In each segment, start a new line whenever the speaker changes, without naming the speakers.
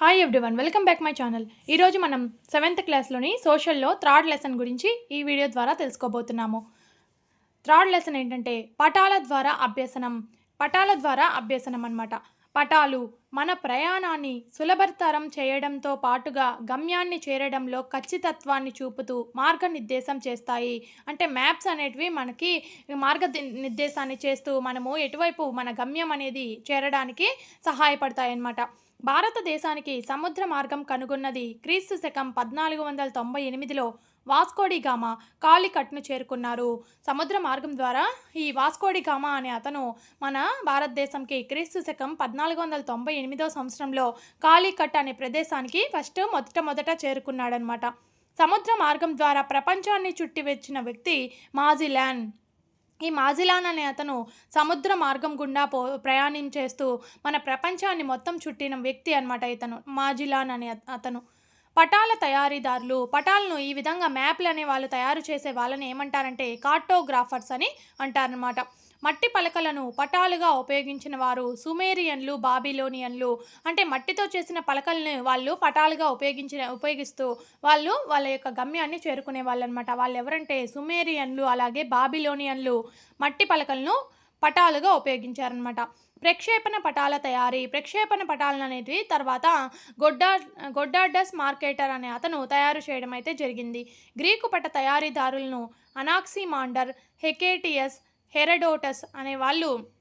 Hi everyone welcome back my channel ఈరోజు మనం seventh క్లాస్లోని సోషల్లో థర్డ్ లెసన్ గురించి ఈ వీడియో ద్వారా తెలుసుకోబోతున్నాము. థర్డ్ లెసన్ ఏంటంటే పటాల ద్వారా అభ్యసనం. పటాల ద్వారా అభ్యసనం అనమాట పటాలు మన ప్రయాణాన్ని సులభతరం చేయడంతో పాటుగా గమ్యాన్ని చేరడంలో ఖచ్చితత్వాన్ని చూపుతూ మార్గనిర్దేశం చేస్తాయి. అంటే మ్యాప్స్ అనేటివి మనకి మార్గ నిర్దేశాన్ని చేస్తూ మనము ఎటువైపు మన గమ్యం అనేది చేరడానికి సహాయపడతాయి అన్నమాట భారతదేశానికి సముద్ర మార్గం కనుగొన్నది క్రీస్తు శకం పద్నాలుగు వందల తొంభై ఎనిమిదిలో వాస్కోడి గామా కాలికట్ను చేరుకున్నారు. సముద్ర మార్గం ద్వారా ఈ వాస్కోడి గామా అనే అతను మన భారతదేశంకి క్రీస్తు శకం పద్నాలుగు వందల తొంభై ఎనిమిదో సంవత్సరంలో కాలికట్ అనే ప్రదేశానికి ఫస్ట్ మొదట మొదట చేరుకున్నాడనమాట సముద్ర మార్గం ద్వారా ప్రపంచాన్ని చుట్టి వచ్చిన వ్యక్తి మాజిలాన్ ఈ మాజిలాన్ అనే అతను సముద్ర మార్గం గుండా పో ప్రయాణం చేస్తూ మన ప్రపంచాన్ని మొత్తం చుట్టిన వ్యక్తి అనమాట ఇతను. మాజిలాన్ అనే అతను. పటాల తయారీదారులు పటాలను ఈ విధంగా మ్యాప్లు అనే వాళ్ళు తయారు చేసే వాళ్ళని ఏమంటారంటే కార్టోగ్రాఫర్స్ అని అంటారనమాట మట్టి పలకలను పటాలుగా ఉపయోగించిన వారు సుమేరియన్లు బాబిలోనియన్లు. అంటే మట్టితో చేసిన పలకల్ని వాళ్ళు పటాలుగా ఉపయోగించిన ఉపయోగిస్తూ వాళ్ళు వాళ్ళ యొక్క గమ్యాన్ని చేరుకునే వాళ్ళు అనమాట వాళ్ళు ఎవరంటే సుమేరియన్లు అలాగే బాబిలోనియన్లు. మట్టి పలకలను పటాలుగా ఉపయోగించారనమాట. ప్రక్షేపణ పటాల తయారీ. ప్రక్షేపణ పటాలను అనేది తర్వాత గొడ్డా గొడ్డాడస్ మార్కెటర్ అనే అతను తయారు చేయడం అయితే జరిగింది. గ్రీకు పట తయారీదారులను అనాక్సిమాండర్ హెకేటియస్ హెరడోటస్ అనే వాళ్ళు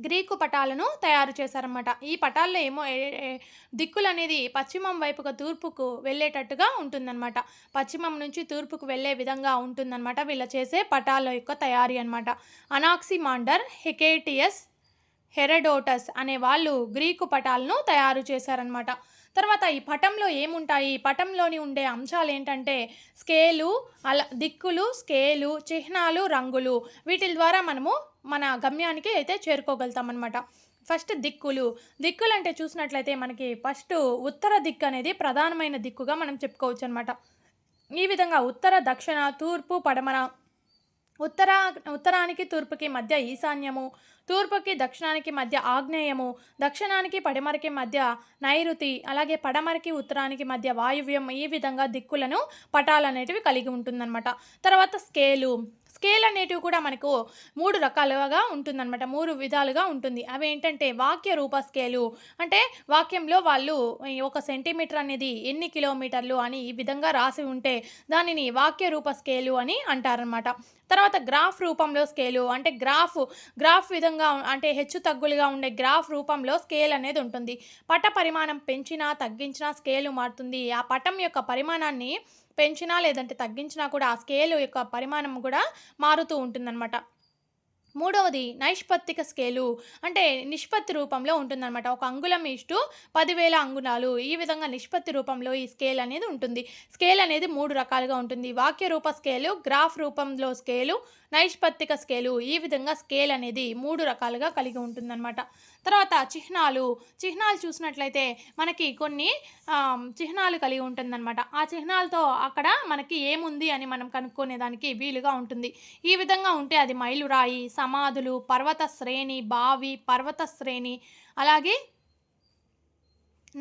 గ్రీకు పటాలను తయారు చేశారన్నమాట. ఈ పటాల్లో ఏమో ఏ- దిక్కులు అనేది పశ్చిమం వైపుగా తూర్పుకు వెళ్ళేటట్టుగా ఉంటుందన్నమాట. పశ్చిమం నుంచి తూర్పుకు వెళ్ళే విధంగా ఉంటుందన్నమాట. వీళ్ళ చేసే పటాల యొక్క తయారీ అన్నమాట. అనాక్సిమాండర్ హెకేటియస్ హెరడోటస్ అనే వాళ్ళు గ్రీకు పటాలను తయారు చేశారనమాట తర్వాత ఈ పటంలో ఏముంటాయి? ఈ పటంలోని ఉండే అంశాలు ఏంటంటే స్కేలు అలా దిక్కులు స్కేలు చిహ్నాలు రంగులు వీటి ద్వారా మనము మన గమ్యానికి అయితే చేరుకోగలుగుతాం అనమాట ఫస్ట్ దిక్కులు. దిక్కులు అంటే చూసినట్లయితే మనకి ఫస్ట్ ఉత్తర దిక్కు అనేది ప్రధానమైన దిక్కుగా మనం చెప్పుకోవచ్చు అనమాట ఈ విధంగా ఉత్తర దక్షిణ తూర్పు పడమర ఉత్తర ఉత్తరానికి తూర్పుకి మధ్య ఈశాన్యము తూర్పుకి దక్షిణానికి మధ్య ఆగ్నేయము దక్షిణానికి పడమరకి మధ్య నైరుతి అలాగే పడమరకి ఉత్తరానికి మధ్య వాయువ్యం ఈ విధంగా దిక్కులను పటాలు అనేటివి కలిగి ఉంటుందన్నమాట. తర్వాత స్కేలు స్కేల్ అనేటివి కూడా మనకు మూడు రకాలుగా ఉంటుందన్నమాట మూడు విధాలుగా ఉంటుంది. అవి ఏంటంటే వాక్య రూప స్కేలు. అంటే వాక్యంలో వాళ్ళు ఒక సెంటీమీటర్ అనేది ఎన్ని కిలోమీటర్లు అని ఈ విధంగా రాసి ఉంటే దానిని వాక్య రూప స్కేలు అని అంటారనమాట తర్వాత గ్రాఫ్ రూపంలో స్కేలు. అంటే గ్రాఫ్ గ్రాఫ్ విధంగా అంటే హెచ్చు తగ్గులుగా ఉండే గ్రాఫ్ రూపంలో స్కేల్ అనేది ఉంటుంది. పట పరిమాణం పెంచినా తగ్గించినా స్కేలు మారుతుంది. ఆ పటం యొక్క పరిమాణాన్ని పెంచినా లేదంటే తగ్గించినా కూడా ఆ స్కేల్ యొక్క పరిమాణం కూడా మారుతూ ఉంటుందన్నమాట. మూడవది నైష్పత్తిక స్కేలు అంటే నిష్పత్తి రూపంలో ఉంటుందన్నమాట. ఒక అంగుళం ఇష్టు పదివేల అంగుళాలు. ఈ విధంగా నిష్పత్తి రూపంలో ఈ స్కేల్ అనేది ఉంటుంది. స్కేల్ అనేది మూడు రకాలుగా ఉంటుంది. వాక్య రూప స్కేలు గ్రాఫ్ రూపంలో స్కేలు నైష్పత్తిక స్కేలు ఈ విధంగా స్కేల్ అనేది మూడు రకాలుగా కలిగి ఉంటుందన్నమాట. తర్వాత చిహ్నాలు. చిహ్నాలు చూసినట్లయితే మనకి కొన్ని చిహ్నాలు కలిగి ఉంటుందన్నమాట. ఆ చిహ్నాలతో అక్కడ మనకి ఏముంది అని మనం కనుక్కునేదానికి వీలుగా ఉంటుంది. ఈ విధంగా ఉంటే అది మైలురాయి సమాధులు పర్వత శ్రేణి బావి పర్వత శ్రేణి అలాగే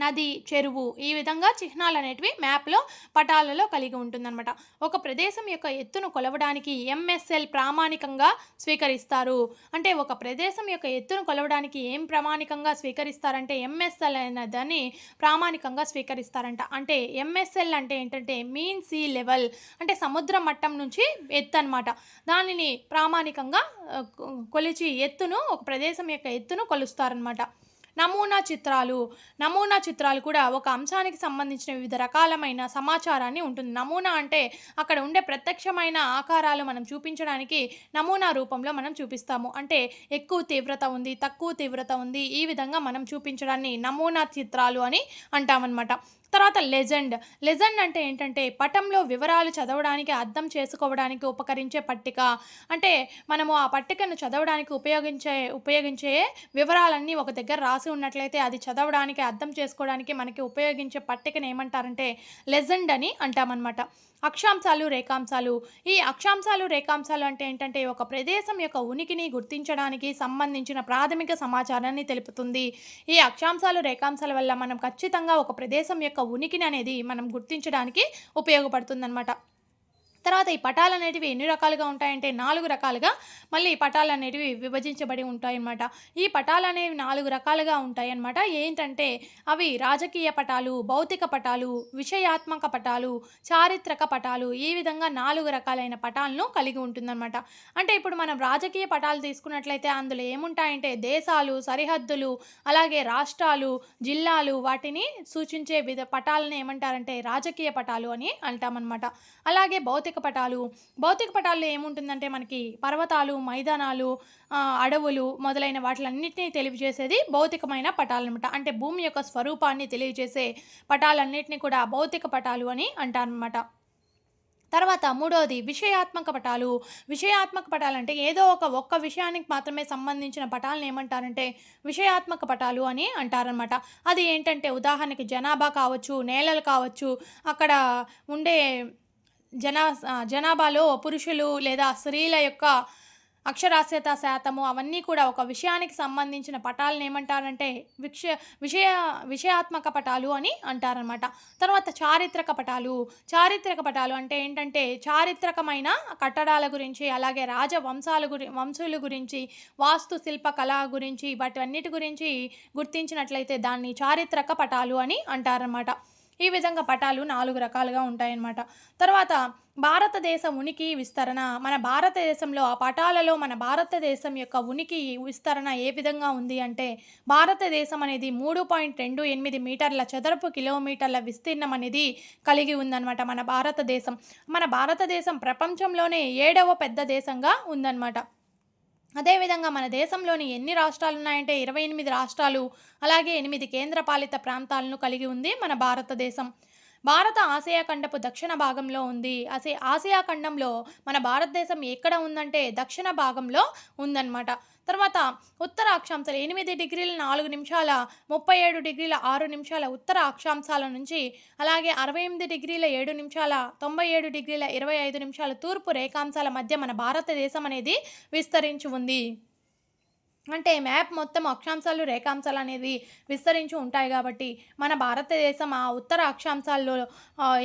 నది చెరువు ఈ విధంగా చిహ్నాలు అనేటివి మ్యాప్లో పటాలలో కలిగి ఉంటుందన్నమాట. ఒక ప్రదేశం యొక్క ఎత్తును కొలవడానికి ఎంఎస్ఎల్ ప్రామాణికంగా స్వీకరిస్తారు. అంటే ఒక ప్రదేశం యొక్క ఎత్తును కొలవడానికి ఏం ప్రామాణికంగా స్వీకరిస్తారంటే ఎంఎస్ఎల్ అనే దాన్ని ప్రామాణికంగా స్వీకరిస్తారంట. అంటే ఎంఎస్ఎల్ అంటే ఏంటంటే మీన్ సీ లెవెల్ అంటే సముద్ర మట్టం నుంచి ఎత్తు అనమాట దానిని ప్రామాణికంగా కొలిచి ఎత్తును ఒక ప్రదేశం యొక్క ఎత్తును కొలుస్తారనమాట నమూనా చిత్రాలు నమూనా చిత్రాలు కూడా ఒక అంశానికి సంబంధించిన వివిధ రకాలమైన సమాచారాన్ని ఉంటుంది. నమూనా అంటే అక్కడ ఉండే ప్రత్యక్షమైన ఆకారాలు మనం చూపించడానికి నమూనా రూపంలో మనం చూపిస్తాము. అంటే ఎక్కువ తీవ్రత ఉంది తక్కువ తీవ్రత ఉంది ఈ విధంగా మనం చూపించడాన్ని నమూనా చిత్రాలు అని అంటామన్నమాట. తర్వాత లెజెండ్. లెజెండ్ అంటే ఏంటంటే పటంలో వివరాలు చదవడానికి అర్థం చేసుకోవడానికి ఉపకరించే పట్టిక. అంటే మనము ఆ పట్టికను చదవడానికి ఉపయోగించే ఉపయోగించే వివరాలన్నీ ఒక దగ్గర రాసి ఉన్నట్లయితే అది చదవడానికి అర్థం చేసుకోవడానికి మనకి ఉపయోగించే పట్టికను ఏమంటారంటే లెజెండ్ అని అంటామన్నమాట. అక్షాంశాలు రేఖాంశాలు. ఈ అక్షాంశాలు రేఖాంశాలు అంటే ఏంటంటే ఒక ప్రదేశం యొక్క ఉనికిని గుర్తించడానికి సంబంధించిన ప్రాథమిక సమాచారాన్ని తెలుపుతుంది. ఈ అక్షాంశాలు రేఖాంశాల వల్ల మనం ఖచ్చితంగా ఒక ప్రదేశం యొక్క ఉనికిని అనేది మనం గుర్తించడానికి ఉపయోగపడుతుందన్నమాట. తర్వాత ఈ పటాలు అనేటివి ఎన్ని రకాలుగా ఉంటాయంటే నాలుగు రకాలుగా మళ్ళీ ఈ పటాలు అనేటివి విభజించబడి ఉంటాయన్నమాట. ఈ పటాలు అనేవి నాలుగు రకాలుగా ఉంటాయన్నమాట. ఏంటంటే అవి రాజకీయ పటాలు భౌతిక పటాలు విషయాత్మక పటాలు చారిత్రక పటాలు ఈ విధంగా నాలుగు రకాలైన పటాలను కలిగి ఉంటుందన్నమాట. అంటే ఇప్పుడు మనం రాజకీయ పటాలు తీసుకున్నట్లయితే అందులో ఏముంటాయంటే దేశాలు సరిహద్దులు అలాగే రాష్ట్రాలు జిల్లాలు వాటిని సూచించే విధ పటాలను ఏమంటారంటే రాజకీయ పటాలు అని అంటామన్నమాట. అలాగే భౌతిక భౌతిక పటాలు. భౌతిక పటాల్లో ఏముంటుందంటే మనకి పర్వతాలు మైదానాలు అడవులు మొదలైన వాటిలన్నింటినీ తెలియజేసేది భౌతికమైన పటాలు అనమాట అంటే భూమి యొక్క స్వరూపాన్ని తెలియజేసే పటాలన్నింటినీ కూడా భౌతిక పటాలు అని అంటారనమాట తర్వాత మూడవది విషయాత్మక పటాలు. విషయాత్మక పటాలు అంటే ఏదో ఒక ఒక్క విషయానికి మాత్రమే సంబంధించిన పటాలను ఏమంటారంటే విషయాత్మక పటాలు అని అంటారనమాట అది ఏంటంటే ఉదాహరణకి జనాభా కావచ్చు నేలలు కావచ్చు అక్కడ ఉండే జనా జనాభాలో పురుషులు లేదా స్త్రీల యొక్క అక్షరాస్యత శాతము అవన్నీ కూడా ఒక విషయానికి సంబంధించిన పటాలను ఏమంటారంటే విక్ష విషయ విషయాత్మక పటాలు అని అంటారనమాట తర్వాత చారిత్రక పటాలు. చారిత్రక పటాలు అంటే ఏంటంటే చారిత్రకమైన కట్టడాల గురించి అలాగే రాజవంశాల గురి వంశుల గురించి వాస్తు శిల్ప కళ గురించి వాటన్నిటి గురించి గుర్తించినట్లయితే దాన్ని చారిత్రక పటాలు అని అంటారనమాట ఈ విధంగా పటాలు నాలుగు రకాలుగా ఉంటాయన్నమాట. తర్వాత భారతదేశ ఉనికి విస్తరణ మన భారతదేశంలో ఆ పటాలలో మన భారతదేశం యొక్క ఉనికి విస్తరణ ఏ విధంగా ఉంది అంటే భారతదేశం అనేది మూడు పాయింట్ రెండు ఎనిమిది మీటర్ల చదరపు కిలోమీటర్ల విస్తీర్ణం అనేది కలిగి ఉందన్నమాట మన భారతదేశం. మన భారతదేశం ప్రపంచంలోనే ఏడవ పెద్ద దేశంగా ఉందన్నమాట. అదేవిధంగా మన దేశంలోని ఎన్ని రాష్ట్రాలు ఉన్నాయంటే ఇరవై ఎనిమిది రాష్ట్రాలు అలాగే ఎనిమిది కేంద్రపాలిత ప్రాంతాలను కలిగి ఉంది మన భారతదేశం. భారత ఆసియా ఖండపు దక్షిణ భాగంలో ఉంది. అసే ఆసియా ఖండంలో మన భారతదేశం ఎక్కడ ఉందంటే దక్షిణ భాగంలో ఉందన్నమాట. తర్వాత ఉత్తర అక్షాంశాలు ఎనిమిది డిగ్రీల నాలుగు నిమిషాల ముప్పై ఏడు డిగ్రీల ఆరు నిమిషాల ఉత్తర అక్షాంశాల నుంచి అలాగే అరవై ఎనిమిది డిగ్రీల ఏడు నిమిషాల తొంభై ఏడు డిగ్రీల ఇరవై ఐదు నిమిషాల తూర్పు రేఖాంశాల మధ్య మన భారతదేశం అనేది విస్తరించి ఉంది. అంటే మ్యాప్ మొత్తం అక్షాంశాలు రేఖాంశాలు అనేది విస్తరించి ఉంటాయి కాబట్టి మన భారతదేశం ఆ ఉత్తర అక్షాంశాల్లో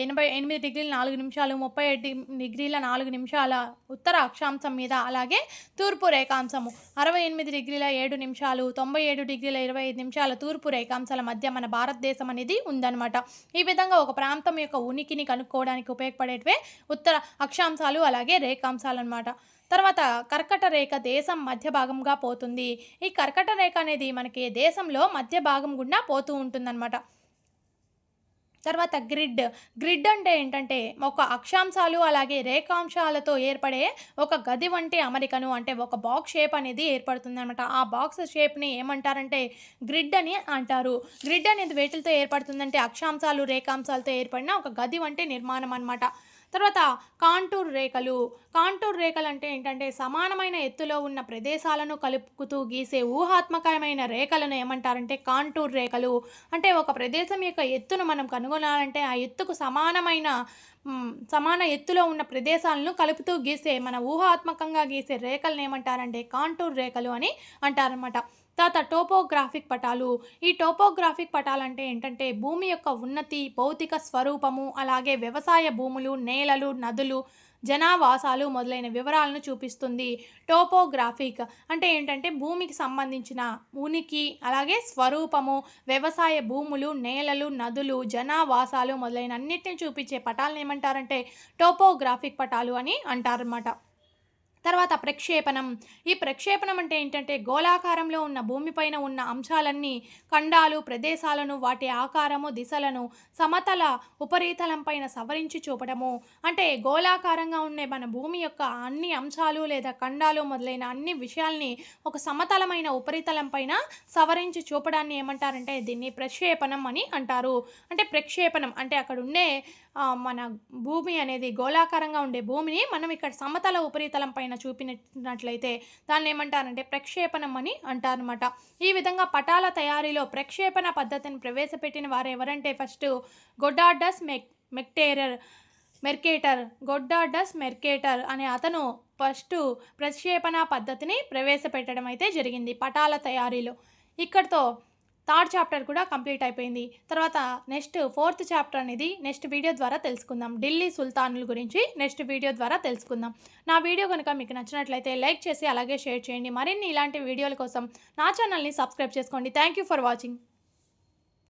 ఎనభై ఎనిమిది డిగ్రీల నాలుగు నిమిషాలు ముప్పై ఏడు డిగ్రీల నాలుగు నిమిషాల ఉత్తర అక్షాంశం మీద అలాగే తూర్పు రేఖాంశము. అరవై ఎనిమిది డిగ్రీల ఏడు నిమిషాలు తొంభై ఏడు డిగ్రీల ఇరవై ఐదు నిమిషాల తూర్పు రేఖాంశాల మధ్య మన భారతదేశం అనేది ఉందన్నమాట. ఈ విధంగా ఒక ప్రాంతం యొక్క ఉనికిని కనుక్కోవడానికి ఉపయోగపడేటివే ఉత్తర అక్షాంశాలు అలాగే రేఖాంశాలు అన్నమాట. తర్వాత కర్కట రేఖ దేశం మధ్య భాగంగా పోతుంది. ఈ కర్కట రేఖ అనేది మనకి దేశంలో మధ్య భాగం గుండా పోతూ ఉంటుందన్నమాట. తర్వాత గ్రిడ్. గ్రిడ్ అంటే ఏంటంటే ఒక అక్షాంశాలు అలాగే రేఖాంశాలతో ఏర్పడే ఒక గది వంటి అమరికను అంటే ఒక బాక్స్ షేప్ అనేది ఏర్పడుతుంది అనమాట ఆ బాక్స్ షేప్ని ఏమంటారంటే గ్రిడ్ అని అంటారు. గ్రిడ్ అనేది వేటిలతో ఏర్పడుతుందంటే అక్షాంశాలు రేఖాంశాలతో ఏర్పడిన ఒక గది వంటి నిర్మాణం అనమాట తర్వాత కాంటూర్ రేఖలు. కాంటూర్ రేఖలు అంటే ఏంటంటే సమానమైన ఎత్తులో ఉన్న ప్రదేశాలను కలుపుతూ గీసే ఊహాత్మకమైన రేఖలను ఏమంటారంటే కాంటూర్ రేఖలు. అంటే ఒక ప్రదేశం యొక్క ఎత్తును మనం కనుగొనాలంటే ఆ ఎత్తుకు సమానమైన సమాన ఎత్తులో ఉన్న ప్రదేశాలను కలుపుతూ గీసే మన ఊహాత్మకంగా గీసే రేఖలను ఏమంటారంటే కాంటూర్ రేఖలు అని అంటారనమాట తర్వాత టోపోగ్రాఫిక్ పటాలు. ఈ టోపోగ్రాఫిక్ పటాలు అంటే ఏంటంటే భూమి యొక్క ఉన్నతి భౌతిక స్వరూపము అలాగే వ్యవసాయ భూములు నేలలు నదులు జనావాసాలు మొదలైన వివరాలను చూపిస్తుంది టోపోగ్రాఫిక్. అంటే ఏంటంటే భూమికి సంబంధించిన ఉనికి అలాగే స్వరూపము వ్యవసాయ భూములు నేలలు నదులు జనావాసాలు మొదలైన అన్నిటిని చూపించే పటాలను ఏమంటారంటే టోపోగ్రాఫిక్ పటాలు అని అంటారన్నమాట. తర్వాత ప్రక్షేపణం. ఈ ప్రక్షేపణం అంటే ఏంటంటే గోళాకారంలో ఉన్న భూమిపైన ఉన్న అంశాలన్నీ ఖండాలు ప్రదేశాలను వాటి ఆకారము దిశలను సమతల ఉపరితలం పైన సవరించి చూపడము. అంటే గోళాకారంగా ఉండే మన భూమి యొక్క అన్ని అంశాలు లేదా ఖండాలు మొదలైన అన్ని విషయాల్ని ఒక సమతలమైన ఉపరితలం పైన సవరించి చూపడాన్ని ఏమంటారంటే దీన్ని ప్రక్షేపణం అని అంటారు. అంటే ప్రక్షేపణం అంటే అక్కడ ఉండే మన భూమి అనేది గోళాకారంగా ఉండే భూమిని మనం ఇక్కడ సమతల ఉపరితలం పైన చూపినట్లయితే దాన్ని ఏమంటారంటే ప్రక్షేపణం అని అంటారనమాట ఈ విధంగా పటాల తయారీలో ప్రక్షేపణ పద్ధతిని ప్రవేశపెట్టిన వారు ఎవరంటే ఫస్ట్ గొడ్డాడస్ మెక్ మెక్టేరర్ మెర్కేటర్ గొడ్డాడస్ మెర్కేటర్ అనే అతను ఫస్ట్ ప్రక్షేపణ పద్ధతిని ప్రవేశపెట్టడం అయితే జరిగింది పటాల తయారీలో. ఇక్కడితో థర్డ్ చాప్టర్ కూడా కంప్లీట్ అయిపోయింది. తర్వాత నెక్స్ట్ ఫోర్త్ చాప్టర్ అనేది నెక్స్ట్ వీడియో ద్వారా తెలుసుకుందాం. ఢిల్లీ సుల్తానుల గురించి నెక్స్ట్ వీడియో ద్వారా తెలుసుకుందాం. నా వీడియో కనుక మీకు నచ్చినట్లయితే లైక్ చేసి అలాగే షేర్ చేయండి. మరిన్ని ఇలాంటి వీడియోల కోసం నా ఛానల్ని సబ్స్క్రైబ్ చేసుకోండి. Thank you for watching.